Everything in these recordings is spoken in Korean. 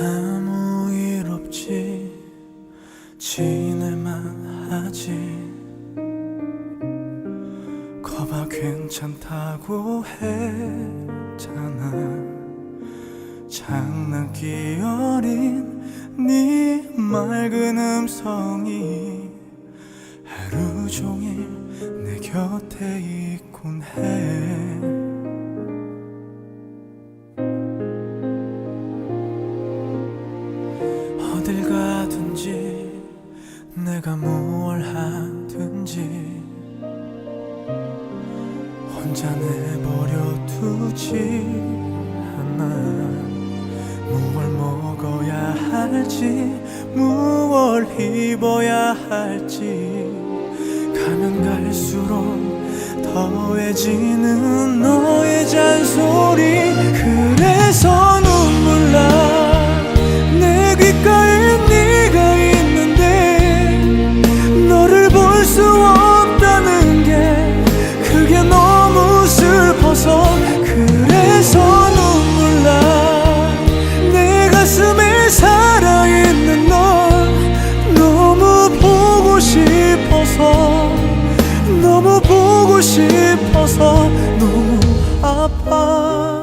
아무 일 없지 지낼만 하지. 거봐 괜찮다고 했잖아. 장난기 어린 네 맑은 음성이 가든지 내가 뭘 하든지 혼자 내버려 두지 않아. 무얼 먹어야 할지 무얼 입어야 할지 가면 갈수록 더해지는 너의 잔 싶어서 너무 아파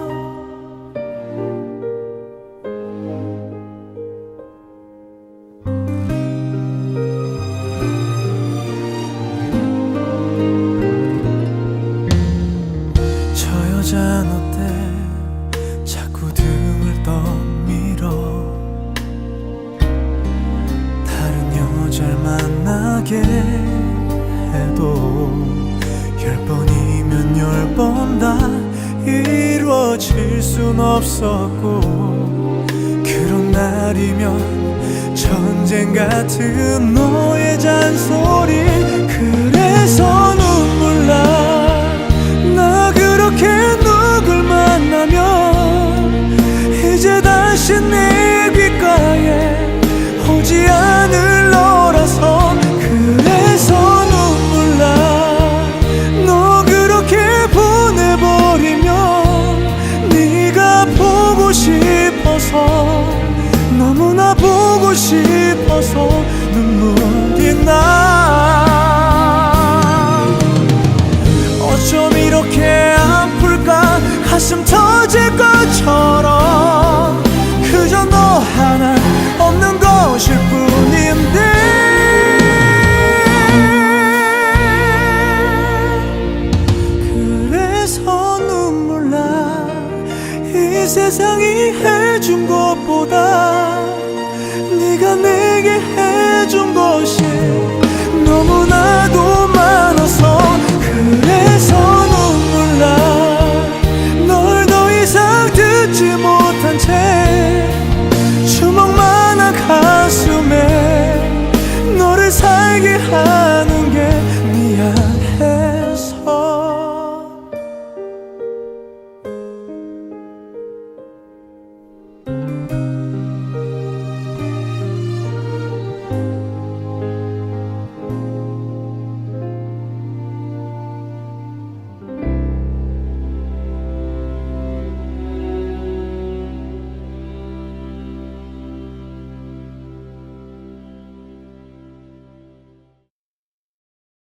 순 없었고 그런 날이면 전쟁 같은 너의 잔소리 그래서 세상이 해준 것보다 네가 내게 해준 것이 너무나